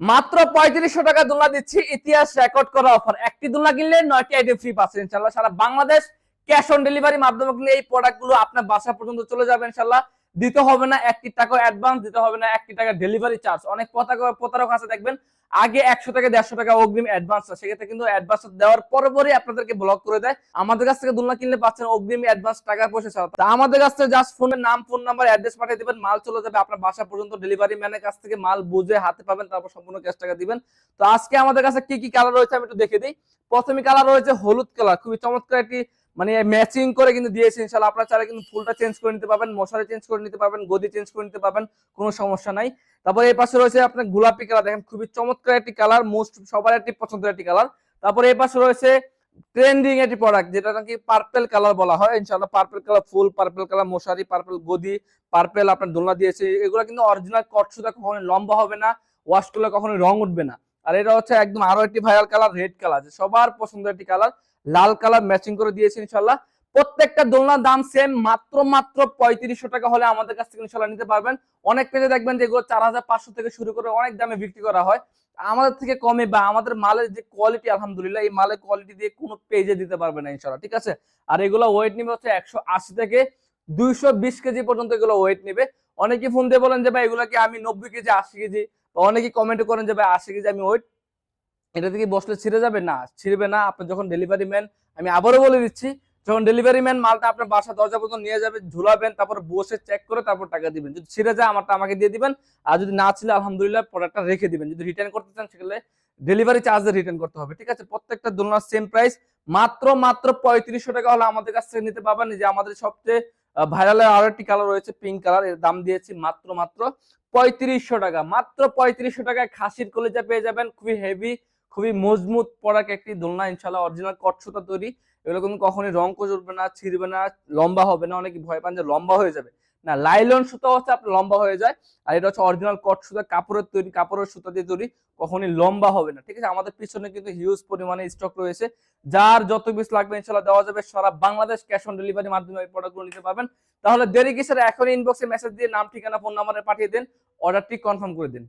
মাত্র পঁয়ত্রিশশো টাকা দোলনা দিচ্ছি। ইতিহাস রেকর্ড করা অফার একটি দোলনা কিনলে নয়টি আইটেম ফ্রি পাচ্ছেন ইনশাল্লাহ সারা বাংলাদেশ ক্যাশ অন ডেলিভারি মাধ্যমে কিনলে এই প্রোডাক্টগুলো আপনার বাসা পর্যন্ত চলে যাবে ইনশাল্লাহ দিতে হবে না একটি টাকা অ্যাডভান্স দিতে হবে না, একটি টাকা ডেলিভারি চার্জ অনেক পতাকা প্রতারক আছে, দেখবেন, আগে একশো টাকা দেড়শো টাকা অগ্রিম অ্যাডভান্স সেক্ষেত্রে কিন্তু অ্যাডভান্স দেওয়ার পরপরই আপনাদেরকে ব্লক করে দেয়। আমাদের কাছ থেকে দোলনা কিনলে পাচ্ছেন অগ্রিম অ্যাডভান্স টাকা পয়সা ছাড়া। তা আমাদের কাছ থেকে জাস্ট ফোনের নাম ফোন নাম্বার অ্যাড্রেস পাঠিয়ে দিবেন। মাল চলে যাবে আপনার বাসা পর্যন্ত। ডেলিভারি ম্যানের কাছ থেকে মাল বুঝে হাতে পাবেন, তারপর সম্পূর্ণ ক্যাশ টাকা দিবেন। তো আজকে আমাদের কাছে কি কি কালার রয়েছে আমি একটু দেখে দিই। প্রথমে কালার রয়েছে হলুদ কালার খুবই চমৎকার একটি মানে ম্যাচিং করে কিন্তু দিয়েছে ইনশাল্লাহ আপনারা চাইলে কিন্তু ফুলটা চেঞ্জ করে নিতে পারবেন, মশারি চেঞ্জ করে নিতে পারবেন, গদি চেঞ্জ করে নিতে পারবেন, কোনো সমস্যা নাই। তারপর এই পাশে রয়েছে আপনার গোলাপি কালার দেখেন খুবই চমৎকার একটি কালার মোস্ট সবার একটি পছন্দের একটি কালার তারপর এই পাশে রয়েছে ট্রেন্ডিং একটি প্রোডাক্ট যেটা নাকি পার্পেল কালার বলা হয়। ইনশাআল্লাহ purple colour full purple colour মশারি পার্পেল গদি পার্পেল আপনার দোলনা দিয়েছে। এগুলো কিন্তু অরিজিনাল কট সুতা কখনো লম্বা হবে না ওয়াশ করলে কখনো রং উঠবে না। আর এটা হচ্ছে একদম আরও একটি ভাইরাল কালার রেড কালার সবার পছন্দের একটি কালার লাল কালার ম্যাচিং করে দিয়েছে ইনশাল্লাহ প্রত্যেকটা দোলনার দাম সেম মাত্র মাত্র পঁয়ত্রিশশো টাকা হলে আমাদের কাছ থেকে ইনশাল্লাহ নিতে পারবেন। অনেক পেজে দেখবেন যে এগুলো চার হাজার পাঁচশো থেকে শুরু করে অনেক দামে বিক্রি করা হয়। আমাদের থেকে কমে বা আমাদের মালের যে কোয়ালিটি আলহামদুলিল্লাহ, এই মালের কোয়ালিটি দিয়ে কোনো পেজে দিতে পারবে না ইনশাল্লাহ ঠিক আছে? আর এগুলো ওয়েট নিবে হচ্ছে একশো আশি থেকে দুইশো বিশ কেজি পর্যন্ত এগুলো ওয়েট নেবে। অনেকে ফোন দিয়ে বলেন যে, ভাই, এগুলো কি আমি নব্বই কেজি, আশি কেজি? অনেকে কমেন্ট করেন যে, ভাই, আশি কেজি আমি ওয়েট এটা থেকে বসলে ছিঁড়ে যাবে? না, ছিঁড়বে না। আপনি যখন ডেলিভারি ম্যান আমি আবারও বলে দিচ্ছি, যখন ডেলিভারি ম্যান মালটা আপনার বাসা দরজা পর্যন্ত নিয়ে যাবে, ঝুলাবেন, তারপর বসে চেক করে তারপর টাকা দিবেন। যদি ছিঁড়ে যায়, আমারটা আমাকে দিয়ে দিবেন। আর যদি না ছিল আলহামদুলিল্লাহ প্রোডাক্টটা রেখে দিবেন। যদি রিটার্ন করতে চান সেগুলো ডেলিভারি চার্জে রিটার্ন করতে হবে, ঠিক আছে? প্রত্যেকটা দোলনার সেম প্রাইস মাত্র মাত্র পঁয়ত্রিশশো টাকা হলে আমাদের কাছ থেকে নিতে পারবেন। যে আমাদের সবচেয়ে ভাইরালের আরও একটি কালার রয়েছে পিঙ্ক কালারের দাম দিয়েছি মাত্র মাত্র পঁয়ত্রিশশো টাকা। মাত্র পঁয়ত্রিশশো টাকায় খাসির কলেজা পেয়ে যাবেন, খুবই হেভি খুবই মজবুত প্রোডাক্ট একটি দোলনা ইনশাল্লাহ অরিজিনাল কটসুতা তৈরি। এগুলো কিন্তু কখনই রং উঠবে না, ছিঁড়বে না, লম্বা হবে না। অনেকে ভয় পান যে লম্বা হয়ে যাবে। না, লাইলন সুতা হচ্ছে আপনার লম্বা হয়ে যায়, আর এটা হচ্ছে অরিজিনাল কট সুতা কাপড়ের তৈরি, কাপড়ের সুতা দিয়ে তৈরি, কখনই লম্বা হবে না। ঠিক আছে? আমাদের পিছনে কিন্তু হিউজ পরিমাণে স্টক রয়েছে। যার যত পিস লাগবে ইনশাল্লাহ দেওয়া যাবে। সারা বাংলাদেশ ক্যাশ অন ডেলিভারির মাধ্যমে এই প্রোডাক্টগুলো নিতে পারবেন। তাহলে দেরি কিসের? এখন ইনবক্সে মেসেজ দিয়ে নাম, ঠিকানা ফোন নাম্বারে পাঠিয়ে দিন। অর্ডারটি কনফার্ম করে দিন।